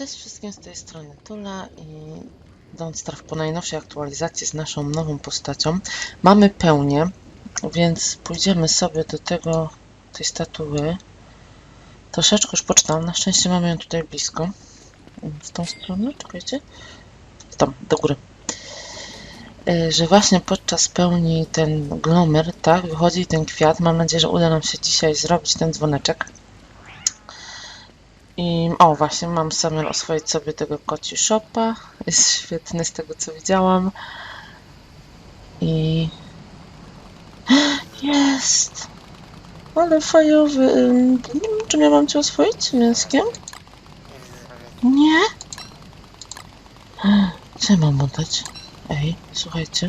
Cześć wszystkim z tej strony Tula i idąc teraz po najnowszej aktualizacji z naszą nową postacią mamy pełnię, więc pójdziemy sobie do tego, tej statuły. Troszeczkę już poczytam, na szczęście mamy ją tutaj blisko. W tą stronę, czekajcie. Tam, do góry. Y, Że właśnie podczas pełni ten glomer, tak, wychodzi ten kwiat. Mam nadzieję, że uda nam się dzisiaj zrobić ten dzwoneczek. I o, właśnie mam zamiar oswoić sobie tego koci shopa. Jest świetny z tego co widziałam. I jest! Ale fajowy. Czy ja mam cię oswoić mięskiem? Nie? Co ja mam oddać? Ej, słuchajcie.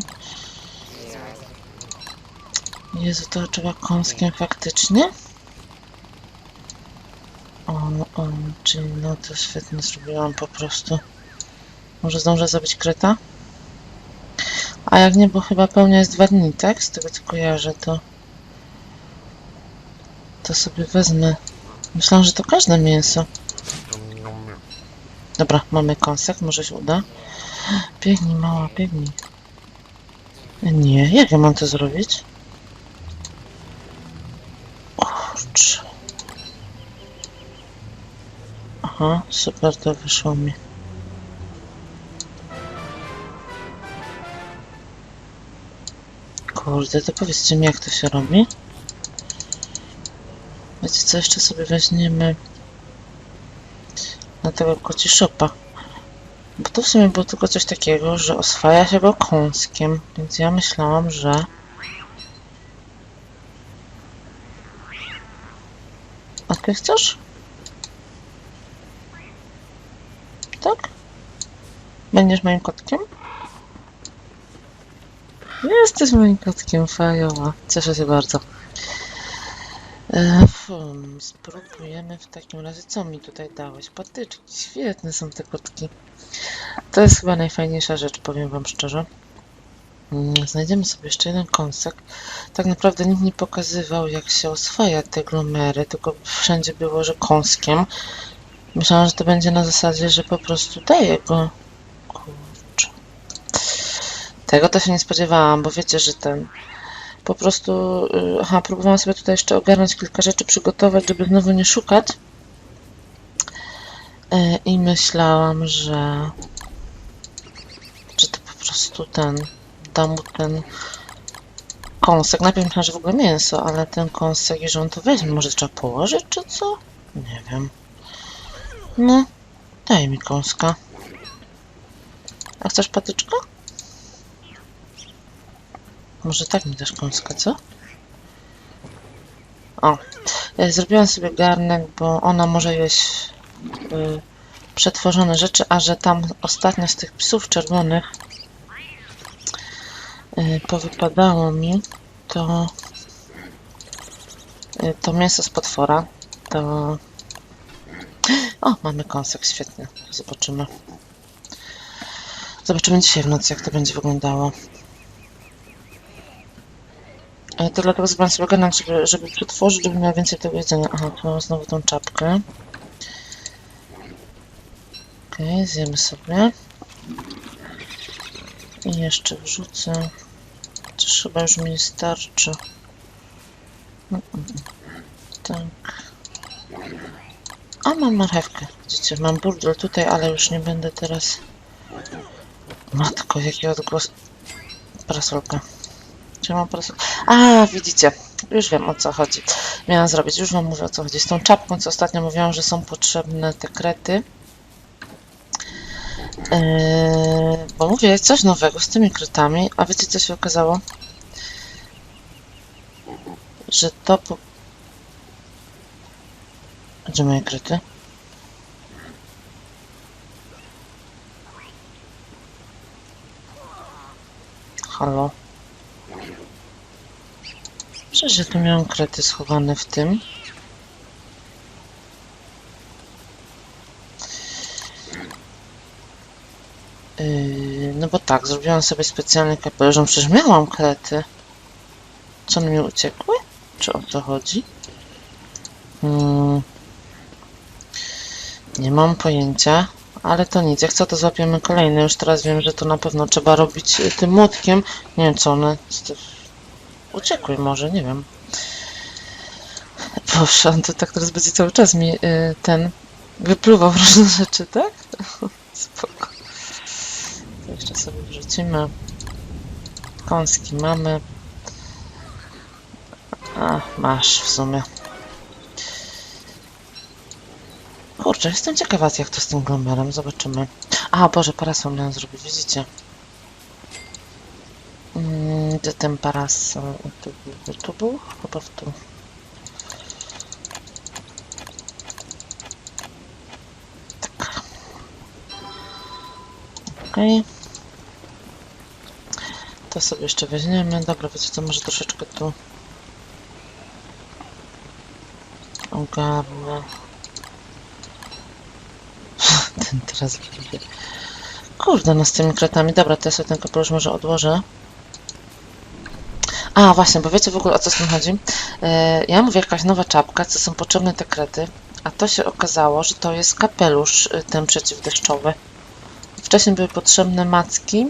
Jezu, to trzeba kąskiem faktycznie? On, on, czyli no to świetnie zrobiłam po prostu. Może zdążę zrobić kreta? A jak nie, bo chyba pełnia jest dwa dni, tak? Z tego co kojarzę, to... To sobie wezmę. Myślałam, że to każde mięso. Dobra, mamy kąsek, może się uda. Biegnij, mała, biegnij. Nie, jak ja mam to zrobić? Kurczę. Aha, super, to wyszło mi. Kurde, to powiedzcie mi, jak to się robi. Wiecie co, jeszcze sobie weźmiemy na tego koci szopa. Bo to w sumie było tylko coś takiego, że oswaja się go kąskiem, więc ja myślałam, że... A ty chcesz? Tak? Będziesz moim kotkiem? Jesteś moim kotkiem, fajowa. Cieszę się bardzo. E, fum, spróbujemy w takim razie. Co mi tutaj dałeś? Patyczki. Świetne są te kotki. To jest chyba najfajniejsza rzecz, powiem wam szczerze. Mm, Znajdziemy sobie jeszcze jeden kąsek. Tak naprawdę nikt nie pokazywał, jak się oswaja te glomery, tylko wszędzie było, że kąskiem. Myślałam, że to będzie na zasadzie, że po prostu daję go. Tego to się nie spodziewałam, bo wiecie, że ten. Po prostu. y, Aha, próbowałam sobie tutaj jeszcze ogarnąć kilka rzeczy, przygotować, żeby znowu nie szukać. Y, I myślałam, że. Że to po prostu ten. Da mu ten kąsek. Najpierw myślałam, że w ogóle mięso, ale ten kąsek, i że on to weźmie, może trzeba położyć, czy co? Nie wiem. No, daj mi kąska. A chcesz patyczka? Może tak mi dasz kąska, co? O, e, zrobiłam sobie garnek, bo ona może jeść y, przetworzone rzeczy, a że tam ostatnio z tych psów czerwonych y, powypadało mi, to y, to mięso z potwora, to o, mamy kąsek, świetnie. Zobaczymy. Zobaczymy dzisiaj w nocy, jak to będzie wyglądało. E, To dlatego zrobiłam sobie żeby, żeby przetworzyć, żeby miał więcej tego jedzenia. Aha, tu mam znowu tą czapkę. Okej, zjemy sobie. I jeszcze wrzucę. Chociaż chyba już mi starczy. Mm, mm, mm. Tak. A mam marchewkę. Widzicie, mam burdel tutaj, ale już nie będę teraz. Matko, jaki odgłos. Parasolka. Czy mam parasolkę? A, widzicie. Już wiem o co chodzi. Miałam zrobić, już wam mówię o co chodzi. Z tą czapką, co ostatnio mówiłam, że są potrzebne te krety. Yy, bo mówię coś nowego z tymi kretami. A wiecie co się okazało? Że to po... Gdzie moje krety? Halo? Przecież ja tu miałam krety schowane w tym. Yy, no bo tak, zrobiłam sobie specjalny kapelusz. No Przecież miałam krety. Co one mi uciekły? Czy o to chodzi? Hmm. Nie mam pojęcia. Ale to nic, jak co to złapiemy kolejny. Już teraz wiem, że to na pewno trzeba robić y, tym młotkiem. Nie wiem co one... Uciekły może, nie wiem. Boże, on to tak teraz będzie cały czas mi y, ten wypluwał różne rzeczy, tak? Spoko. To jeszcze sobie wrzucimy. Kąski mamy. A, masz w sumie. Kurczę, jestem ciekawa, jak to z tym glomberem. Zobaczymy. A, Boże, parasol miałem zrobić, widzicie? Gdzie ten? Tu, był- tu był? Chyba w tu. Tak. Okej. To sobie jeszcze weźmiemy. Dobra, wiecie co, może troszeczkę tu ogarnę. Ten teraz. Kurde, no z tymi kratami. Dobra, to ja sobie ten kapelusz może odłożę. A, właśnie, bo wiecie w ogóle o co z tym chodzi? E, ja mówię jakaś nowa czapka, co są potrzebne te krety, a to się okazało, że to jest kapelusz y, ten przeciwdeszczowy. Wcześniej były potrzebne macki,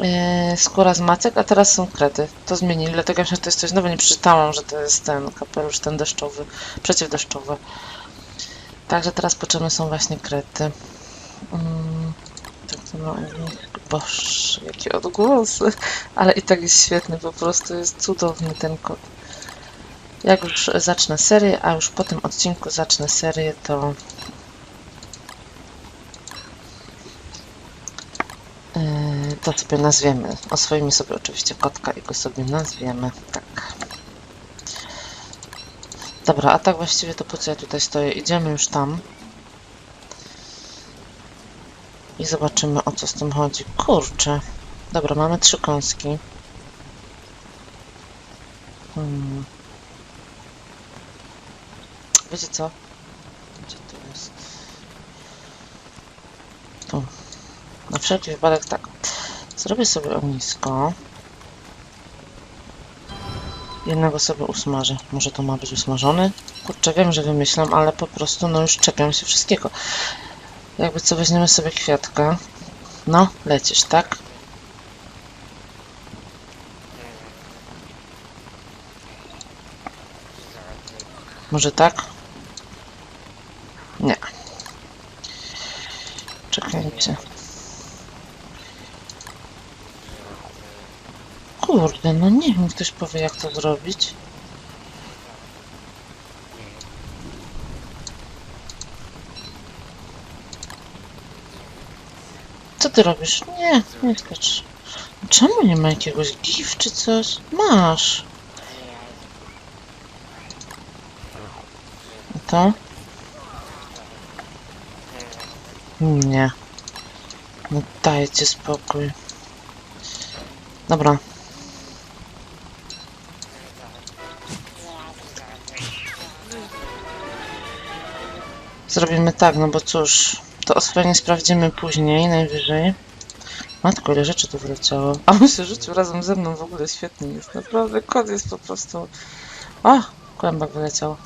e, skóra z macek, a teraz są krety. To zmienili, dlatego że to jest coś nowego. Nie przeczytałam, że to jest ten kapelusz, ten deszczowy, przeciwdeszczowy. Także teraz potrzebne są właśnie krety. Tak to ma Boże, jakie odgłosy. Ale i tak jest świetny, po prostu jest cudowny ten kot. Jak już zacznę serię, a już po tym odcinku zacznę serię, to Yy, to sobie nazwiemy. Oswoimy sobie oczywiście kotka i go sobie nazwiemy. Tak. Dobra, a tak właściwie to po co ja tutaj stoję? Idziemy już tam. I zobaczymy o co z tym chodzi. Kurczę. Dobra, mamy trzy kąski. Hmm. Wiecie co? Gdzie to jest? Tu. Na wszelki wypadek tak. Zrobię sobie ognisko. Jednego sobie usmażę. Może to ma być usmażony? Kurczę, wiem, że wymyślam, ale po prostu no już czepiam się wszystkiego. Jakby co, weźmiemy sobie kwiatka. No, lecisz, tak? Może tak? Nie. Czekajcie. Kurde, no niech mi ktoś powie, jak to zrobić. Ty robisz? Nie, nie skacz. Czemu nie ma jakiegoś gif czy coś? Masz. A to? Nie. No dajcie spokój. Dobra. Zrobimy tak, no bo cóż, to oswojenie sprawdzimy później, najwyżej. Matko, ile rzeczy tu wyleciało. A on się rzucił razem ze mną, w ogóle świetnie jest. Naprawdę, kot jest po prostu... O, kłębek wyleciał.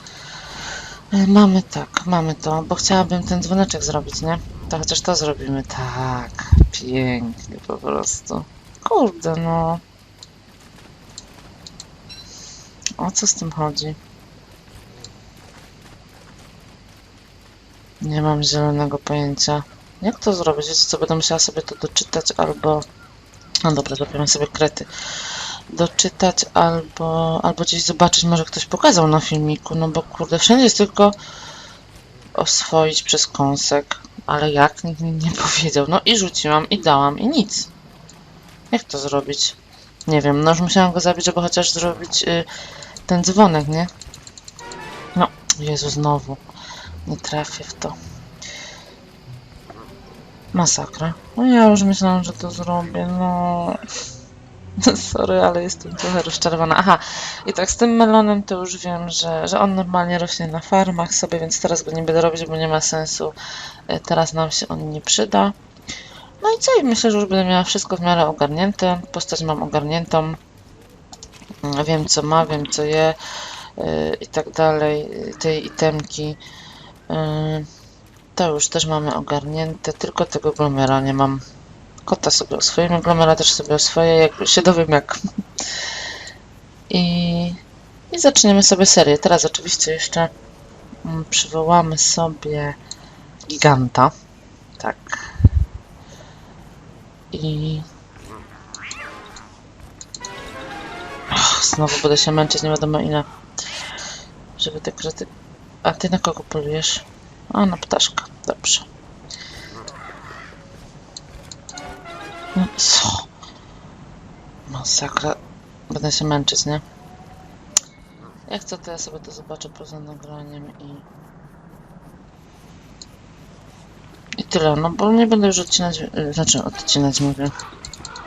E, Mamy tak, mamy to, bo chciałabym ten dzwoneczek zrobić, nie? To chociaż to zrobimy. Tak, pięknie po prostu. Kurde, no. O co z tym chodzi? Nie mam zielonego pojęcia. Jak to zrobić? Wiecie co, będę musiała sobie to doczytać albo... No dobra, zrobimy sobie krety. Doczytać albo... albo gdzieś zobaczyć, może ktoś pokazał na filmiku, no bo kurde, wszędzie jest tylko oswoić przez kąsek. Ale jak? Nikt mi nie powiedział. No i rzuciłam, i dałam, i nic. Jak to zrobić? Nie wiem, no już musiałam go zabić, żeby chociaż zrobić y, ten dzwonek, nie? No, Jezu, znowu. Nie trafię w to. Masakra. No ja już myślałam, że to zrobię, no... Sorry, ale jestem trochę rozczarowana. Aha, i tak z tym melonem to już wiem, że, że on normalnie rośnie na farmach sobie, więc teraz go nie będę robić, bo nie ma sensu. E, Teraz nam się on nie przyda. No i co? I myślę, że już będę miała wszystko w miarę ogarnięte. Postać mam ogarniętą. Wiem co ma, wiem co je yy, i tak dalej. Tej itemki. Yy, To już też mamy ogarnięte, tylko tego glomera nie mam. Kota sobie o swoim, glomera też sobie o swoje, jak się dowiem jak. I, I zaczniemy sobie serię. Teraz oczywiście jeszcze mm, przywołamy sobie giganta. Tak. I... Och, znowu będę się męczyć, nie wiadomo ile. Żeby te krety... A ty na kogo polujesz? A, na ptaszka. Dobrze. No co? Masakra. Będę się męczyć, nie? Jak co, to ja sobie to zobaczę poza nagraniem i... I tyle, no bo nie będę już odcinać, y, znaczy odcinać mówię.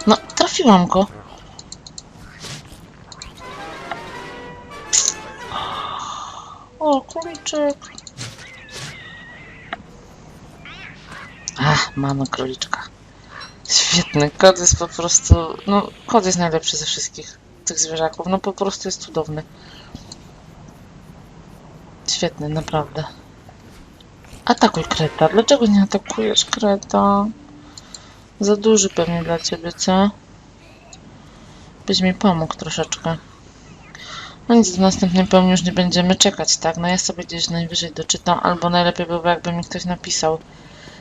No, trafiłam go. Mamy króliczka. Świetny, kot jest po prostu, no, kot jest najlepszy ze wszystkich tych zwierzaków, no po prostu jest cudowny. Świetny, naprawdę. Atakuj Kreta. Dlaczego nie atakujesz Kreta? Za duży pewnie dla ciebie, co? Byś mi pomógł troszeczkę. No nic, w następnym pełni już nie będziemy czekać, tak? No ja sobie gdzieś najwyżej doczytam, albo najlepiej by było, jakby mi ktoś napisał.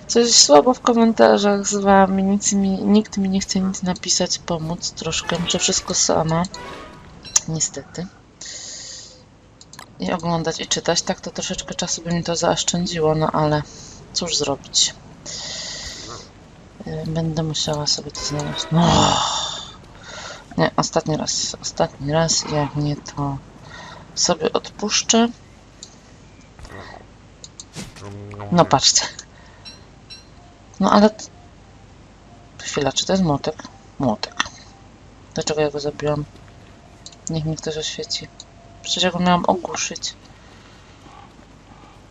Coś słabo w komentarzach z wami, nic mi, nikt mi nie chce nic napisać, pomóc troszkę. Muszę wszystko sama. Niestety i oglądać i czytać. Tak to troszeczkę czasu by mi to zaoszczędziło, no ale cóż zrobić. Yy, Będę musiała sobie to znaleźć. No. Nie, ostatni raz. Ostatni raz. Jak nie, to sobie odpuszczę. No patrzcie. No ale... Chwila, czy to jest młotek? Młotek. Dlaczego ja go zabiłam? Niech mi ktoś oświeci. Przecież ja go miałam ogłuszyć.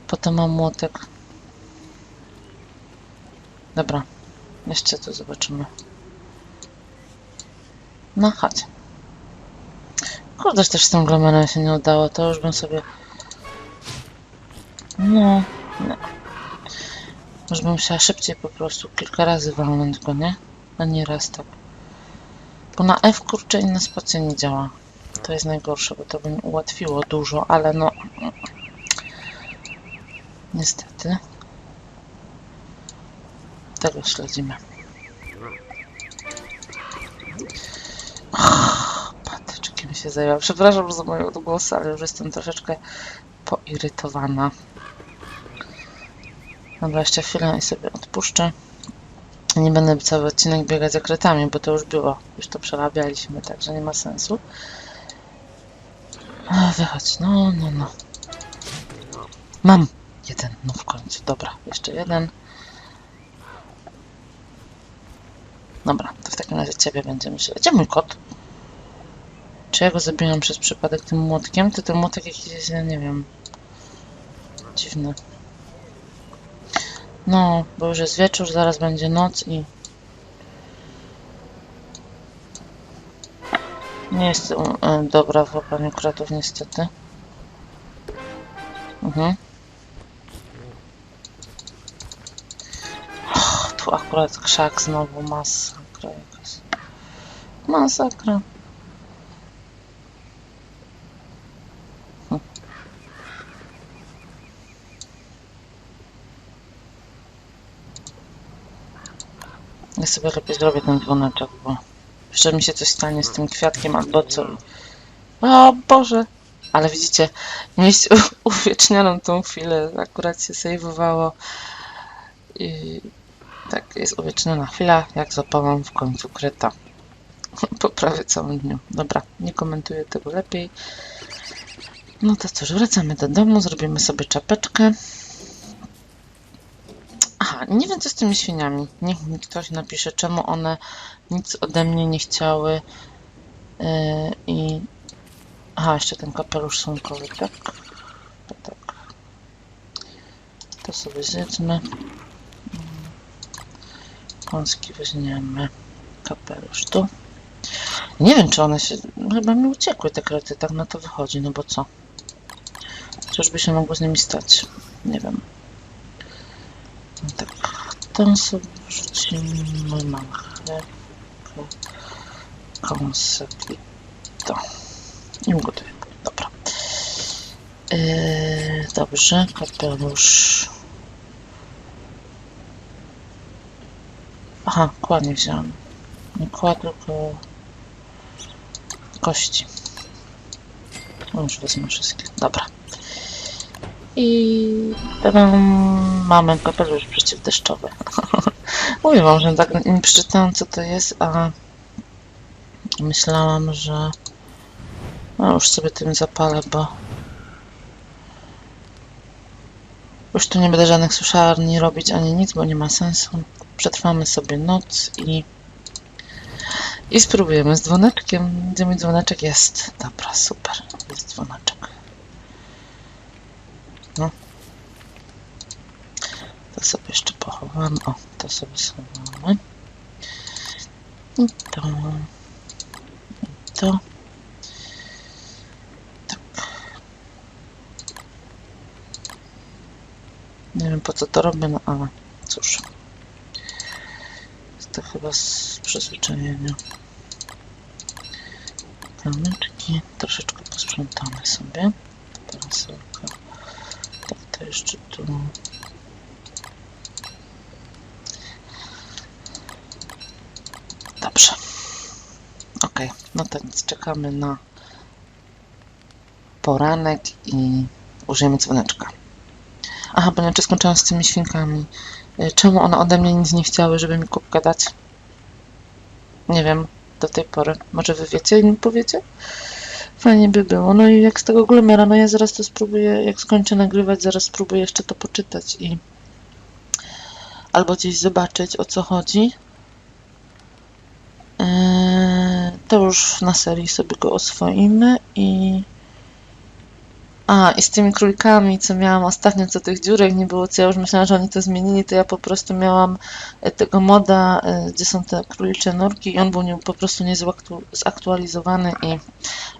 Potem mam młotek. Dobra. Jeszcze tu zobaczymy. No, chodź. Kurde, też z tym glomerem się nie udało. To już bym sobie... No, no. Już bym musiała szybciej po prostu kilka razy walnąć go, nie? A nie raz tak. Bo na F kurczę inna spacja nie działa. To jest najgorsze, bo to by mi ułatwiło dużo, ale no. Niestety. Tego śledzimy. Patyczkiem się zajęła. Przepraszam za moje odgłosy, ale już jestem troszeczkę poirytowana. Dobra, jeszcze chwilę i sobie odpuszczę. Nie będę cały odcinek biegać za kretami, bo to już było. Już to przerabialiśmy, także nie ma sensu. A, wychodź, no, no, no. Mam jeden, no w końcu, dobra, jeszcze jeden. Dobra, to w takim razie ciebie będziemy się... Gdzie mój kot? Czy ja go zabiłam przez przypadek tym młotkiem? To ten młotek jakiś ja nie wiem. Dziwny. No, bo już jest wieczór, zaraz będzie noc i... Nie jest e, dobra w łapaniu kratów niestety. Mhm. Och, tu akurat krzak znowu, masakra jakaś. Masakra. Ja sobie lepiej zrobię ten dzwoneczek, bo jeszcze mi się coś stanie z tym kwiatkiem albo co. O Boże! Ale widzicie, mieć uwiecznioną tą chwilę, akurat się sejwowało. I tak, jest uwieczniona chwila, jak zapałam w końcu kreta. Po prawie całym dniu. Dobra, nie komentuję tego lepiej. No to cóż, wracamy do domu, zrobimy sobie czapeczkę. Nie wiem co z tymi świniami. Niech mi ktoś napisze, czemu one nic ode mnie nie chciały. Yy, I. Aha, jeszcze ten kapelusz słonkowy, tak? Tak. To sobie zjedzmy. Kąski weźmiemy. Kapelusz tu. Nie wiem, czy one się. Chyba mi uciekły te krety, tak na to wychodzi, no bo co? Cóż by się mogło z nimi stać? Nie wiem. Sobie wrzucimy marchewkę, kąsek i ugotuję. Dobra. Yy, dobrze, kapelusz. Aha, kład nie wziąłem. Nie kład, tylko kości. Już wezmę wszystkie. Dobra. I teraz mamy kapelusz przeciwdeszczowy. Mówię wam, że tak nie przeczytałam co to jest, a myślałam, że no już sobie tym zapalę, bo już tu nie będę żadnych suszarni robić ani nic, bo nie ma sensu. Przetrwamy sobie noc i i spróbujemy z dzwoneczkiem. Gdzie mój dzwoneczek jest? Dobra, super. Jest dzwoneczek. No. To sobie jeszcze pochowamy. O, to sobie schowamy. I to. I to. Tak. Nie wiem po co to robię, no ale cóż. Jest to chyba z przyzwyczajenia. Kamyczki. Troszeczkę posprzątamy sobie. Parasolka. To jeszcze tu. Dobrze. Ok, no tak więc czekamy na poranek i użyjemy dzwoneczka. Aha, bo jeszcze skończyłam z tymi świnkami. Y, Czemu one ode mnie nic nie chciały, żeby mi kubkę dać? Nie wiem, do tej pory. Może wy wiecie i mi powiecie? Fajnie by było. No i jak z tego glumera, no ja zaraz to spróbuję, jak skończę nagrywać, zaraz spróbuję jeszcze to poczytać i albo gdzieś zobaczyć o co chodzi. Eee, to już na serii sobie go oswoimy i a, i z tymi królikami, co miałam ostatnio, co tych dziurek nie było, co ja już myślałam, że oni to zmienili, to ja po prostu miałam e, tego moda, e, gdzie są te królicze nurki i on był po prostu niezaktu- zaktualizowany i,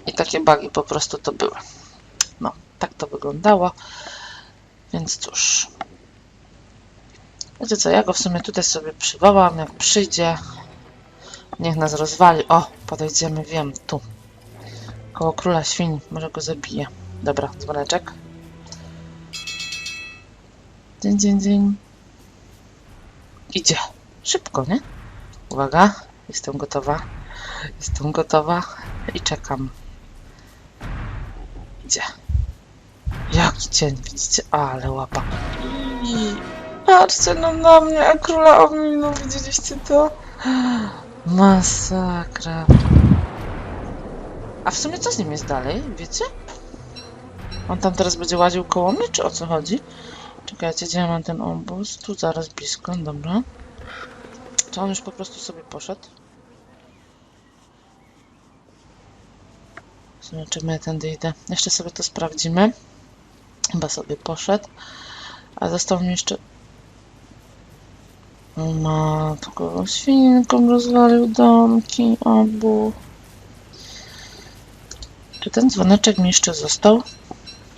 i takie bugi po prostu to były. No, tak to wyglądało, więc cóż. Wiecie co, ja go w sumie tutaj sobie przywołam, jak przyjdzie, niech nas rozwali. O, podejdziemy, wiem, tu. Koło króla świń, może go zabije. Dobra, dzwoneczek. Dzień, dzień, dzień. Idzie. Szybko, nie? Uwaga, jestem gotowa. Jestem gotowa i czekam. Idzie. Jaki cień, widzicie? Ale łapa. I patrzcie no na mnie, a króla ominął, widzieliście to? Masakra. A w sumie co z nim jest dalej, wiecie? On tam teraz będzie łaził koło mnie, czy o co chodzi? Czekajcie, gdzie ja mam ten obóz? Tu zaraz blisko, dobra. Czy on już po prostu sobie poszedł? Zobaczymy, ja tędy idę. Jeszcze sobie to sprawdzimy. Chyba sobie poszedł. A został mi jeszcze... Matko, świnką rozwalił domki obu. Czy ten dzwoneczek mi jeszcze został?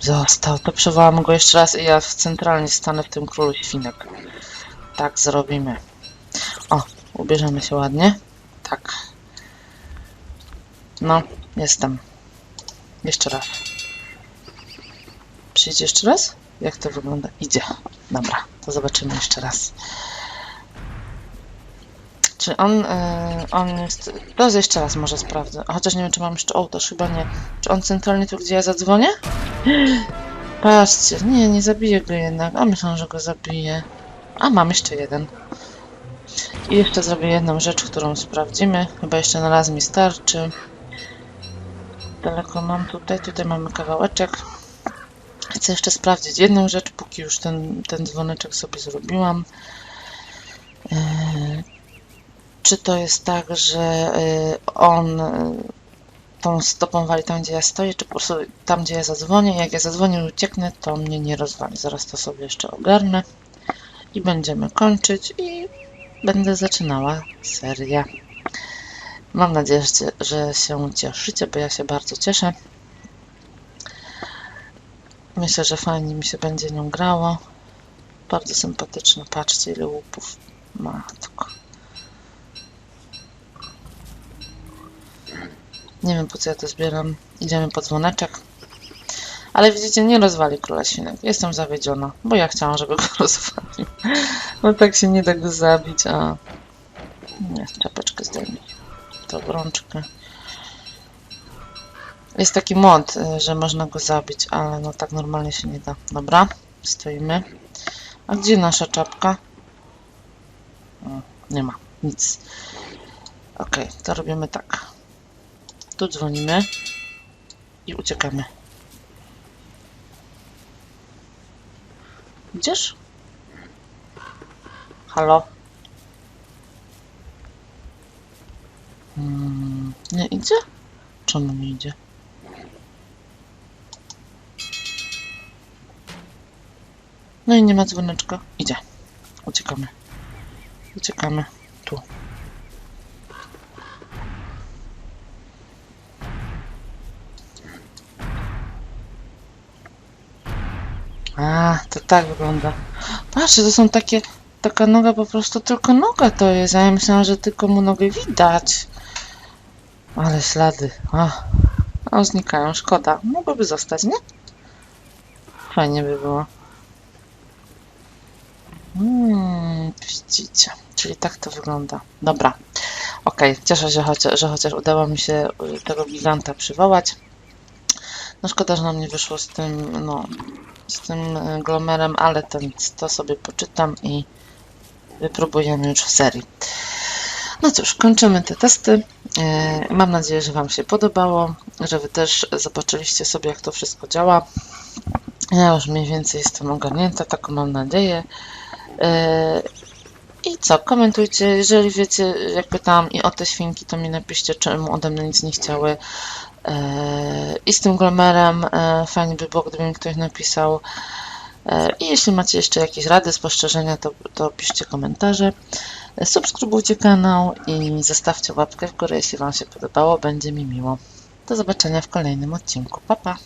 Został, to przywołam go jeszcze raz i ja centralnie stanę w tym królu świnek. Tak zrobimy. O, ubierzemy się ładnie. Tak. No, jestem. Jeszcze raz. Przyjdzie jeszcze raz? Jak to wygląda? Idzie. Dobra, to zobaczymy jeszcze raz. Czy on, e, on jest... Raz jeszcze raz może sprawdzę. Chociaż nie wiem, czy mam jeszcze ołtarz, chyba nie. Czy on centralnie tu, gdzie ja zadzwonię? Patrzcie, nie, nie zabiję go jednak. A myślę, że go zabiję. A mam jeszcze jeden. I jeszcze zrobię jedną rzecz, którą sprawdzimy. Chyba jeszcze na raz mi starczy. Daleko mam tutaj, tutaj mamy kawałeczek. Chcę jeszcze sprawdzić jedną rzecz, póki już ten, ten dzwoneczek sobie zrobiłam. Yy, czy to jest tak, że yy, on tą stopą wali tam, gdzie ja stoję, czy po prostu tam, gdzie ja zadzwonię. Jak ja zadzwonię i ucieknę, to mnie nie rozwali. Zaraz to sobie jeszcze ogarnę i będziemy kończyć i będę zaczynała serię. Mam nadzieję, że, się cieszycie, bo ja się bardzo cieszę. Myślę, że fajnie mi się będzie nią grało. Bardzo sympatyczna. Patrzcie, ile łupów. Matko. Nie wiem po co ja to zbieram. Idziemy po dzwoneczek. Ale widzicie, nie rozwali króla świnek. Jestem zawiedziona, bo ja chciałam, żeby go rozwalił. No tak się nie da go zabić, a... Nie, czapeczkę zdejmij. To obrączkę. Jest taki mod, y, że można go zabić, ale no tak normalnie się nie da. Dobra, stoimy. A gdzie nasza czapka? O, nie ma, nic. Ok, to robimy tak. Tu dzwonimy i uciekamy. Idziesz? Halo? Hmm, nie idzie? Czemu nie idzie? No i nie ma dzwoneczka. Idzie. Uciekamy. Uciekamy. Tu. A, to tak wygląda. Patrzcie, to są takie... Taka noga po prostu tylko noga to jest. Ja myślałam, że tylko mu nogę widać. Ale ślady. A, o, znikają. Szkoda. Mogłoby zostać, nie? Fajnie by było. Hmm, widzicie. Czyli tak to wygląda. Dobra. Okej, cieszę się, chociaż, że chociaż udało mi się tego giganta przywołać. No szkoda, że nam nie wyszło z tym, no, z tym y, glomerem, ale nic, to sobie poczytam i wypróbujemy już w serii. No cóż, kończymy te testy. E, Mam nadzieję, że Wam się podobało, że Wy też zobaczyliście sobie, jak to wszystko działa. Ja już mniej więcej jestem ogarnięta, taką mam nadzieję. E, I co, komentujcie, jeżeli wiecie, jak pytałam i o te świnki, to mi napiszcie, czemu ode mnie nic nie chciały. E, I z tym glomerem e, fajnie by było, gdyby mi ktoś napisał. E, I jeśli macie jeszcze jakieś rady, spostrzeżenia, to, to piszcie komentarze. Subskrybujcie kanał i zostawcie łapkę w górę, jeśli Wam się podobało, będzie mi miło. Do zobaczenia w kolejnym odcinku. Pa, pa!